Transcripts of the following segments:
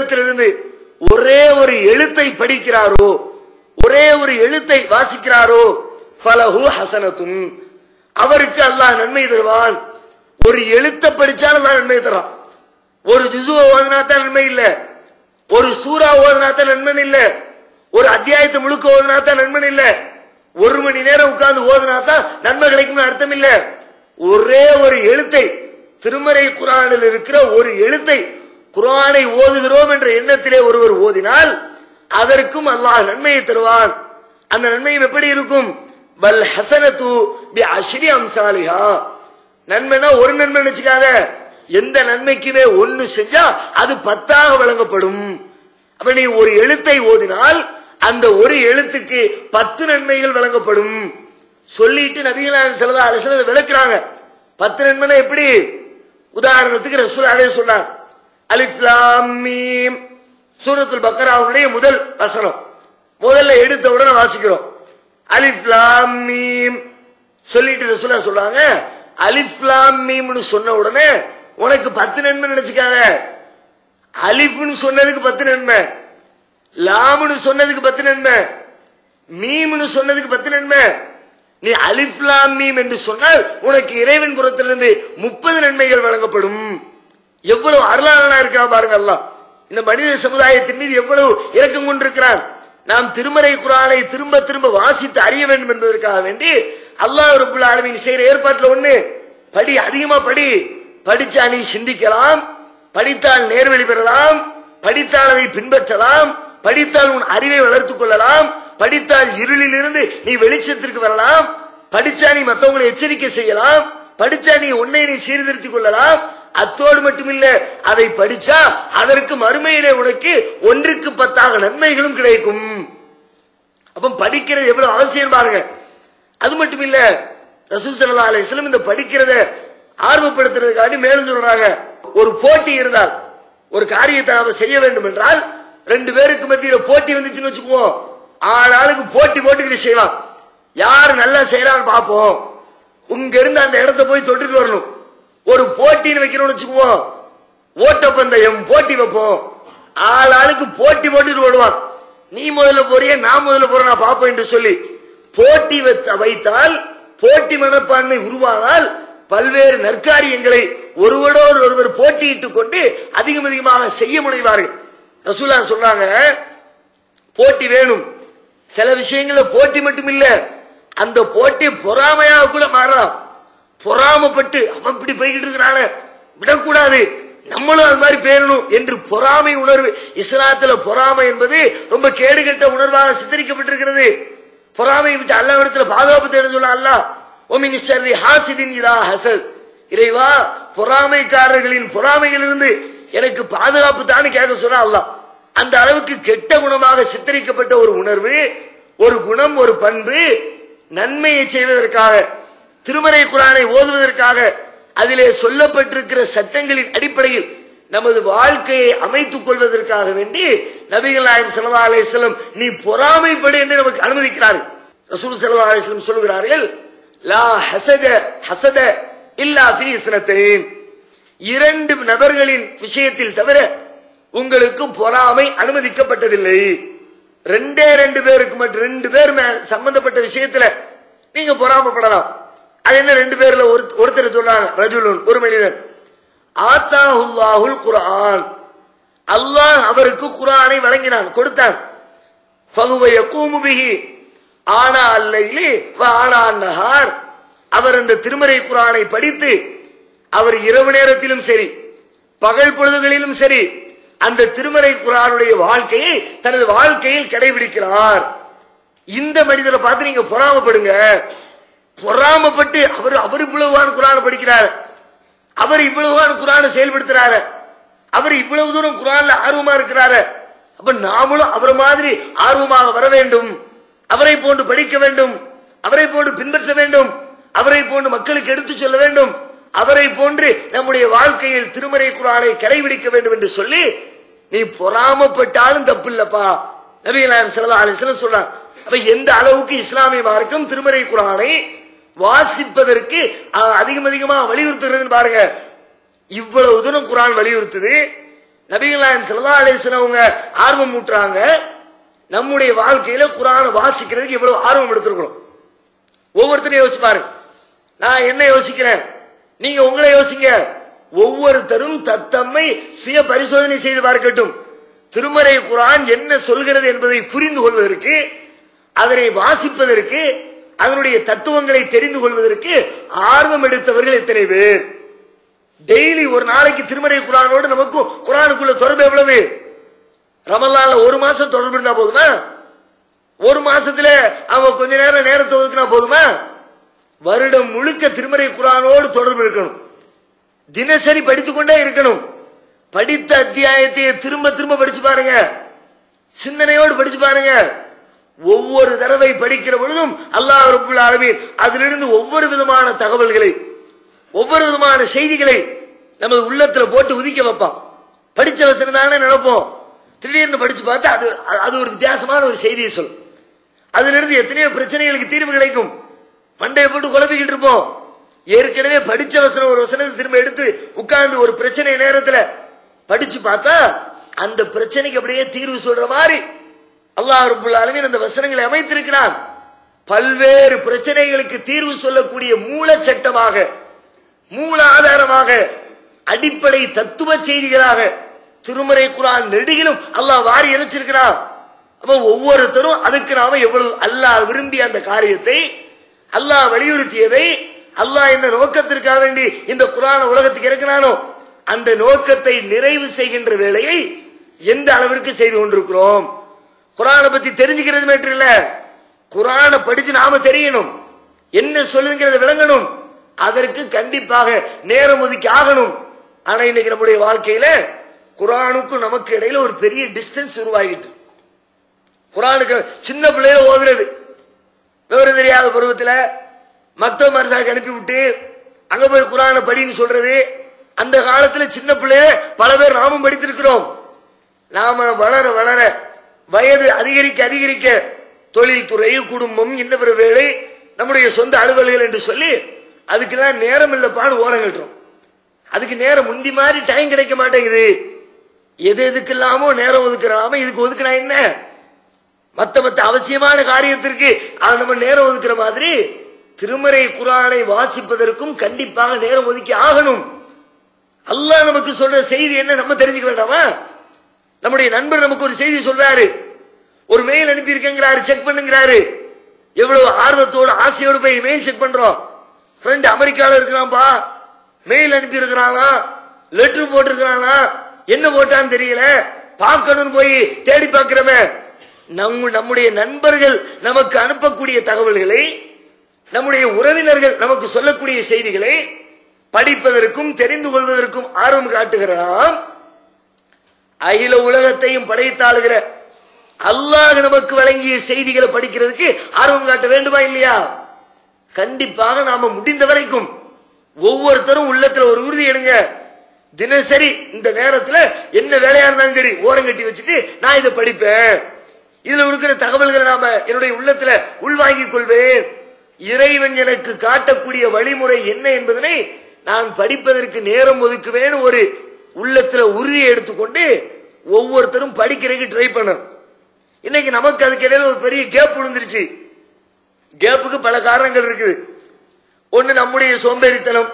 புத்தகத்திலிருந்து ஒரே ஒரு எழுத்தை படிக்கிறாரோ ஒரே ஒரு எழுத்தை வாசிக்கிறாரோ பலஹு ஹசனத்தும் அவருக்கு அல்லாஹ் நன்மை தருவான். ஒரு எழுத்தை படிச்சாலும் அல்லாஹ் நன்மை தரான். ஒரு ஜுசுவை ஓதுனா தான் நன்மை இல்ல. ஒரு சூறா ஓதுனா தான் நன்மை இல்ல. ஒரு அத்தியாயத்தை முழுக்க ஓதுனா தான் நன்மை இல்ல. ஒரு மணி நேரம் உட்கார்ந்து ஓதுனா தான் நன்மை கிடைக்கும்னு அர்த்தம் இல்ல. ஒரே ஒரு எழுத்தை திருமறை குரானில் இருக்கிற ஒரு எழுத்தை குரானை ஓதுகிறோம் என்ற எண்ணத்திலே ஒருவர் ஓதினால் அதற்கும் அல்லாஹ் நன்மையை தருவான். அந்த நன்மையும் எப்படி இருக்கும்? வல் ஹசனத்து பி அஸ்ரி அம்சாலிஹா. நன்மைனா ஒரு நன்மை நினைச்சுக்காத. எந்த நன்மைக்குமே ஒண்ணு செஞ்சா அது பத்தாக வழங்கப்படும். அப்ப நீ ஒரு எழுத்தை ஓதினால் அந்த ஒரு எழுத்துக்கு பத்து நன்மைகள் வழங்கப்படும். சொல்லிட்டு நபிகளான செலவு அரசு விளக்குறாங்க. பத்து நன்மைனா எப்படி? உதாரணத்துக்கு ரசூல் சொன்னார். சொன்னார் மீம். சூரத்துல் பக்கராவுடைய முதல் வசனம். முதல்ல எடுத்த உடனே வாசிக்கிறோம். அலிஃப் மீம். சொல்லிட்டு ரசூலா சொல்றாங்க அலிஃப் மீம்னு சொன்ன உடனே உனக்கு பத்து நன்மை நினைச்சுக்காத. அலிஃப்னு சொன்னதுக்கு பத்து நன்மை. லாம்னு சொன்னதுக்கு பத்து நன்மை. மீம்னு சொன்னதுக்கு பத்து நன்மை. நீ அலிஃப்லாம் மீம் என்று சொன்னால் உனக்கு இறைவன் புறத்திலிருந்து முப்பது நன்மைகள் வழங்கப்படும். எவ்வளவு அருளாளனா இருக்கான் பாருங்க எல்லாம் இந்த மனித சமுதாயத்தின் மீது எவ்வளவு இறக்கம் கொண்டிருக்கிறான். நாம் திருமறை குரானை திரும்ப திரும்ப வாசித்து அறிய வேண்டும் என்பதற்காக வேண்டி அல்லாஹ் ரபுல் ஆலமின் செய்யற ஏற்பாட்டுல ஒண்ணு. படி அதிகமா படி. படிச்சா நீ சிந்திக்கலாம். படித்தால் நேர்வழி பெறலாம். படித்தால் அதை பின்பற்றலாம். படித்தால் உன் அறிவை வளர்த்துக் கொள்ளலாம். படித்தால் இருளில் இருந்து நீ வெளிச்சத்திற்கு வரலாம். படிச்சா நீ மற்றவங்களை எச்சரிக்கை செய்யலாம். படிச்சா நீ உன்னை நீ சீர்திருத்திக் கொள்ளலாம். அத்தோடு மட்டுமில்ல அதை படிச்சா அதற்கு மறுமையிலே உனக்கு ஒன்றுக்கு பத்தாக நன்மைகளும் கிடைக்கும். அப்ப படிக்கிறது எவ்வளவு அவசியம் பாருங்க. அது மட்டும் இல்ல ரசூல் ஸல்லல்லாஹு இந்த படிக்கிறத ஆர்வப்படுத்துறதுக்காண்டி மேலும் சொல்றாங்க. ஒரு போட்டி இருந்தால் ஒரு காரியத்தை நாம செய்ய வேண்டும் என்றால் ரெண்டு பேருக்கு மத்தியில போட்டி வந்துச்சுன்னு வச்சுக்குவோம். ஆள் ஆளுக்கு போட்டி போட்டுக்கிட்டு செய்வான் யார் நல்லா செய்யறான்னு பார்ப்போம். உங்க இருந்து அந்த இடத்த போய் தொட்டுட்டு வரணும். ஒரு போட்டின்னு வைக்கிறோம்னு வச்சுக்குவோம். ஓட்டப்பந்தயம் போட்டி வைப்போம். ஆள் ஆளுக்கு போட்டி போட்டுட்டு ஓடுவான். நீ முதல்ல போறிய நான் முதல்ல போற நான் பார்ப்பேன் என்று சொல்லி போட்டி வைத்த- வைத்தால் போட்டி மனப்பான்மை உருவானால் பல்வேறு நற்காரியங்களை ஒருவரோடு ஒருவர் போட்டியிட்டுக் கொண்டு அதிகம் அதிகமாக செய்ய முனைவார்கள். ரசூலா சொல்றாங்க போட்டி வேணும். சில விஷயங்கள போட்டி மட்டும் இல்லை அந்த போட்டி பொறாமையாக கூட மாறலாம். பொறாமப்பட்டு அவன் இப்படி போய்கிட்டு இருக்கிறான விடக்கூடாது. நம்மளும் அது மாதிரி பேரணும் என்று பொறாமை உணர்வு இஸ்லாத்துல பொறாமை என்பது ரொம்ப கேடுகட்ட உணர்வாக சித்தரிக்கப்பட்டிருக்கிறது. பொறாமை விட்டு அல்லாவிடத்துல பாதுகாப்பு தேட சொல்ல அல்ல ஓமின் ஹாசிதின் இதா ஹசத். இறைவா பொறாமைக்காரர்களின் பொறாமையிலிருந்து எனக்கு பாதுகாப்பு தான் கேட்க சொன்னா அல்லாஹ். அந்த அளவுக்கு கெட்ட குணமாக சித்தரிக்கப்பட்ட ஒரு உணர்வு ஒரு குணம் ஒரு பண்பு நன்மையை செய்வதற்காக திருமறை குரானை ஓதுவதற்காக அதிலே சொல்லப்பட்டிருக்கிற சட்டங்களின் அடிப்படையில் நமது வாழ்க்கையை அமைத்துக் கொள்வதற்காக வேண்டி நபிகள் நாயம் ஸல்லல்லாஹு அலைஹி நீ பொறாமைப்படு என்று நமக்கு அனுமதிக்கிறார்கள். ரசூல் ஸல்லல்லாஹு சொல்லுகிறார்கள் லா ஹசத ஹசத இல்லா ஃபீ இரண்டு நபர்களின் விஷயத்தில் தவிர உங்களுக்கு பொறாமை அனுமதிக்கப்பட்டதில்லை. ரெண்டே ரெண்டு பேருக்கு மட்டும் ரெண்டு பேர் மே- சம்பந்தப்பட்ட விஷயத்துல நீங்க பொறாமப்படலாம். அது என்ன ரெண்டு பேர்ல? ஒரு- ஒருத்தர் சொல்றாங்க ரஜுலுன் ஒரு மனிதன். ஆத்தாஹுல்லாஹுல் குரான் அல்லாஹ் அவருக்கு குரானை வழங்கினான் கொடுத்தான். பகுவைய யகூமு ஆனா அல்லைலி வ ஆனா நஹார். அவர் அந்த திருமறை குரானை படித்து அவர் இரவு நேரத்திலும் சரி பகல் பொழுதுகளிலும் சரி அந்த திருமறை குரானுடைய வாழ்க்கையை தனது வாழ்க்கையில் கடைபிடிக்கிறார். இந்த மனிதரை பார்த்து நீங்க பொறாமப்படுங்க. பொறாமப்பட்டு அவர் அவர் இவ்வளவுவான குரான் படிக்கிறார். அவர் இவ்வளவுவான குரானை செயல்படுத்துறாரு. அவர் இவ்வளவு தூரம் குரான்ல ஆர்வமா இருக்கிறாரு. அப்ப நாமளும் அவரை மாதிரி ஆர்வமாக வர வேண்டும். அவரை போன்று படிக்க வேண்டும். அவரை போன்று பின்பற்ற வேண்டும். அவரை போன்று மக்களுக்கு எடுத்துச் சொல்ல வேண்டும். அவரை போன்று நம்முடைய வாழ்க்கையில் திருமறை குரானை கடைபிடிக்க வேண்டும் என்று சொல்லி நீ பொறாமப்பட்டாலும் தப்பு இல்லப்பா நபிகள் நாயகம் ஸல்லல்லாஹு சொல்றாங்க அப்ப எந்த அளவுக்கு இஸ்லாமிய மார்க்கம் திருமறை குரானை வாசிப்பதற்கு அதிகம் அதிகமா வலியுறுத்துறதுன்னு பாருங்க. இவ்வளவு தூரம் குரான் வலியுறுத்துது. நபிகளாயம் சிலதா அலிஸ்லாம் அவங்க ஆர்வம் ஊட்டுறாங்க. நம்முடைய வாழ்க்கையில குரானை வாசிக்கிறதுக்கு இவ்வளவு ஆர்வம் எடுத்திருக்கிறோம். ஒவ்வொருத்தரையும் யோசிப்பாரு. நான் என்ன யோசிக்கிறேன்? நீங்க உங்களை யோசிங்க. ஒவ்வொருத்தரும் தத்தம்மை சுய பரிசோதனை செய்து பார்க்கட்டும். திருமறை குரான் என்ன சொல்கிறது என்பதை புரிந்து கொள்வதற்கு அதனை வாசிப்பதற்கு அதனுடைய தத்துவங்களை தெரிந்து கொள்வதற்கு ஆர்வம் எடுத்தவர்கள் எத்தனை பேர்? டெய்லி ஒரு நாளைக்கு திருமறை குரானோடு நமக்கும் குரானுக்குள்ள தொடர்பு எவ்வளவு? ரமல்லால ஒரு மாசம் தொடர்பு இருந்தா போதுமா? ஒரு மாசத்துல அவன் கொஞ்ச நேரம் நேரத்தை ஒதுக்கினா போதுமா? வருடம் முழுக்க திருமறை குரானோடு தொடர்பு இருக்கணும். தினசரி படித்துக்கொண்டே இருக்கணும். படித்த அத்தியாயத்தை திரும்ப திரும்ப படிச்சு பாருங்க. சிந்தனையோடு படிச்சு பாருங்க. ஒவ்வொரு தடவை படிக்கிற பொழுதும் அல்லாஹ் ரபுல் ஆலமீன் அதிலிருந்து ஒவ்வொரு விதமான தகவல்களை ஒவ்வொரு விதமான செய்திகளை நமது உள்ளத்துல போட்டு உதிக்க வைப்பான். படிச்ச வசனம் தானே நினைப்போம். திடீர்னு படிச்சு பார்த்தா அது அது ஒரு வித்தியாசமான ஒரு செய்தியை சொல்லும். அதுல இருந்து எத்தனையோ பிரச்சனைகளுக்கு தீர்வு கிடைக்கும். மண்டையை போட்டு குழப்பிக்கிட்டு இருப்போம். ஏற்கனவே படிச்ச வசனம் ஒரு வசனத்தை திரும்ப எடுத்து உட்கார்ந்து ஒரு பிரச்சனை நேரத்துல படிச்சு பார்த்தா அந்த பிரச்சனைக்கு அப்படியே தீர்வு சொல்ற மாதிரி அல்லாஹ் ரபுல் அந்த வசனங்களை அமைத்திருக்கிறான். பல்வேறு பிரச்சனைகளுக்கு தீர்வு சொல்லக்கூடிய மூல சட்டமாக மூல ஆதாரமாக அடிப்படை தத்துவ செய்திகளாக திருமறை குரான் நெடுகிலும் அல்லாஹ் வாரி இணைச்சிருக்கிறான் அப்ப ஒவ்வொருத்தரும் அதுக்கு நாம எவ்வளவு அல்லாஹ் விரும்பிய அந்த காரியத்தை அல்லாஹ் வலியுறுத்தியதை அல்லாஹ் இந்த நோக்கத்திற்காக வேண்டி இந்த குரான உலகத்துக்கு இறக்கினானோ அந்த நோக்கத்தை நிறைவு செய்கின்ற வேலையை எந்த அளவிற்கு செய்து கொண்டிருக்கிறோம்? குரானை பத்தி தெரிஞ்சுக்கிறது மட்டும் இல்ல குரானை படிச்சு நாம தெரியணும். என்ன சொல்லுங்கிறத விளங்கணும். அதற்கு கண்டிப்பாக நேரம் ஒதுக்கி ஆகணும். ஆனா இன்னைக்கு நம்முடைய வாழ்க்கையில குரானுக்கும் நமக்கு இடையில ஒரு பெரிய டிஸ்டன்ஸ் உருவாகிட்டு. குரானுக்கு சின்ன பிள்ளையில ஓதுறது. விவரம் தெரியாத பருவத்துல மக்த மரசாக்கு அனுப்பி விட்டு அங்க போய் குரானை படின்னு சொல்றது அந்த காலத்துல சின்ன பிள்ளைய பல பேர் நாமும் படித்திருக்கிறோம். நாம வளர வளர வயது அதிகரிக்க அதிகரிக்க தொழில்துறை குடும்பம் இன்ன பிற வேலை நம்முடைய சொந்த அலுவல்கள் என்று சொல்லி அதுக்கெல்லாம் நேரம் இல்லப்பான்னு ஓரம் அதுக்கு நேரம் முந்தி மாதிரி டைம் கிடைக்க மாட்டேங்குது. எது எதுக்கு இல்லாமோ நேரம் ஒதுக்குறாம இதுக்கு ஒதுக்குனா என்ன? மத்த மத்த அவசியமான காரியத்திற்கு அதை நம்ம நேரம் ஒதுக்குற மாதிரி திருமறை குரானை வாசிப்பதற்கும் கண்டிப்பாக நேரம் ஒதுக்கி ஆகணும். அல்லாஹ் நமக்கு சொல்ற செய்தி என்ன நம்ம தெரிஞ்சுக்க வேண்டாமா நம்முடைய நண்பர் நமக்கு ஒரு செய்தி சொல்றாரு. ஒரு மெயில் அனுப்பியிருக்கேங்கிறாரு செக் பண்ணுங்கிறாரு. எவ்வளவு ஆர்வத்தோடு ஆசையோடு போய் மெயில் செக் பண்றோம். ஃப்ரெண்ட் அமெரிக்கால இருக்கிறான்பா? மெயில் அனுப்பி இருக்கிறானா லெட்டர் போட்டிருக்கிறானா? என்ன போட்டான்னு தெரியல. பார்க்கணும்னு போய் தேடி பார்க்கிறவன். நம்ம நம்முடைய நண்பர்கள் நமக்கு அனுப்பக்கூடிய தகவல்களை நம்முடைய உறவினர்கள் நமக்கு சொல்லக்கூடிய செய்திகளை படிப்பதற்கும் தெரிந்து கொள்வதற்கும் ஆர்வம் காட்டுகிற நாம் அகில உலகத்தையும் படைத்தாளுகிற அல்லாஹ் நமக்கு வழங்கிய செய்திகளை படிக்கிறதுக்கு ஆர்வம் காட்ட வேண்டுமா இல்லையா? கண்டிப்பாக நாம முடிந்த வரைக்கும் ஒவ்வொருத்தரும் உள்ளத்துல ஒரு உறுதி எடுங்க. தினசரி இந்த நேரத்துல என்ன வேலையா இருந்தாலும் சரி ஓரம் கட்டி வச்சுட்டு நான் இதை படிப்பேன். இதுல இருக்கிற தகவல்களை நாம என்னுடைய உள்ளத்துல உள்வாங்கிக் கொள்வேன். இறைவன் எனக்கு காட்டக்கூடிய வழிமுறை என்ன என்பதனை நான் படிப்பதற்கு நேரம் ஒதுக்குவேன் ஒரு உள்ளத்துல உறுதியை எடுத்துக்கொண்டு ஒவ்வொருத்தரும் படிக்கிறதுக்கு ட்ரை பண்ணணும். இன்னைக்கு நமக்கு அதுக்கு இடையில ஒரு பெரிய கேப் விழுந்துருச்சு. கேப்புக்கு பல காரணங்கள் இருக்குது. ஒண்ணு நம்முடைய சோம்பேறித்தனம்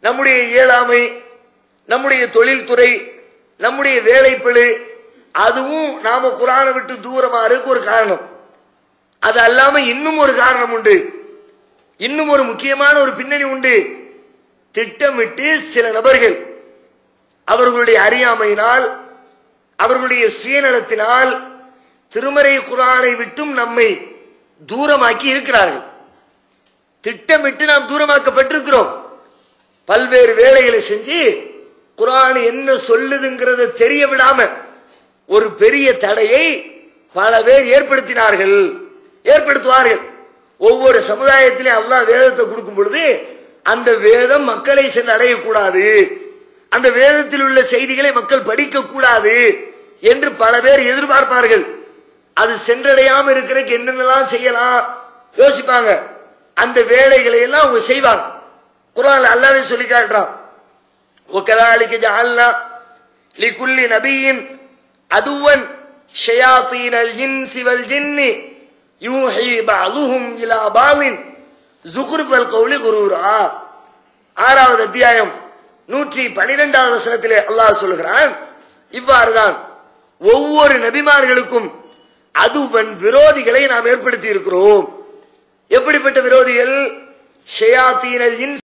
நம்முடைய இயலாமை நம்முடைய தொழில்துறை நம்முடைய வேலைப்பழு அதுவும் நாம குரானை விட்டு தூரமா இருக்கு ஒரு காரணம். அது அல்லாம இன்னும் ஒரு காரணம் உண்டு. இன்னும் ஒரு முக்கியமான ஒரு பின்னணி உண்டு. திட்டமிட்டு சில நபர்கள் அவர்களுடைய அறியாமையினால் அவர்களுடைய சுயநலத்தினால் திருமறை குரானை விட்டும் நம்மை தூரமாக்கி இருக்கிறார்கள். திட்டமிட்டு நாம் தூரமாக்கப்பட்டிருக்கிறோம். பல்வேறு வேலைகளை செஞ்சு குரான் என்ன சொல்லுதுங்கிறத தெரிய விடாம ஒரு பெரிய தடையை பல பேர் ஏற்படுத்தினார்கள். ஏற்படுத்துவார்கள். ஒவ்வொரு சமுதாயத்திலே அல்லாஹ் வேதத்தை கொடுக்கும் பொழுது அந்த வேதம் மக்களை சென்று அடையக்கூடாது. அந்த வேதத்தில் உள்ள செய்திகளை மக்கள் படிக்க கூடாது என்று பல பேர் எதிர்பார்ப்பார்கள். அது சென்றடையாம இருக்கிறதுக்கு என்னென்னலாம் செய்யலாம்? யோசிப்பாங்க. அந்த வேலைகளை எல்லாம் அவங்க செய்வாங்க. குரான் அல்லாவே சொல்லி காட்டுறான் ஒக்கதாலிக்கு ஜாலனா லிகுல்லி நபியின் அதுவன் ஷயாத்தீனல் இன்சி சிவல் ஜின்னி யூஹி பாலுஹும் இலா பாலின் ஜுக்ருபல் கௌலி குரூரா. ஆறாவது அத்தியாயம். நூற்றி பனிரெண்டாவது வசனத்திலே அல்லாஹ் சொல்கிறான் இவ்வாறுதான். ஒவ்வொரு நபிமார்களுக்கும் அதுவன் விரோதிகளை நாம் ஏற்படுத்தி இருக்கிறோம் எப்படிப்பட்ட விரோதிகள்? ஷயாத்தீனல் இன்ஸ்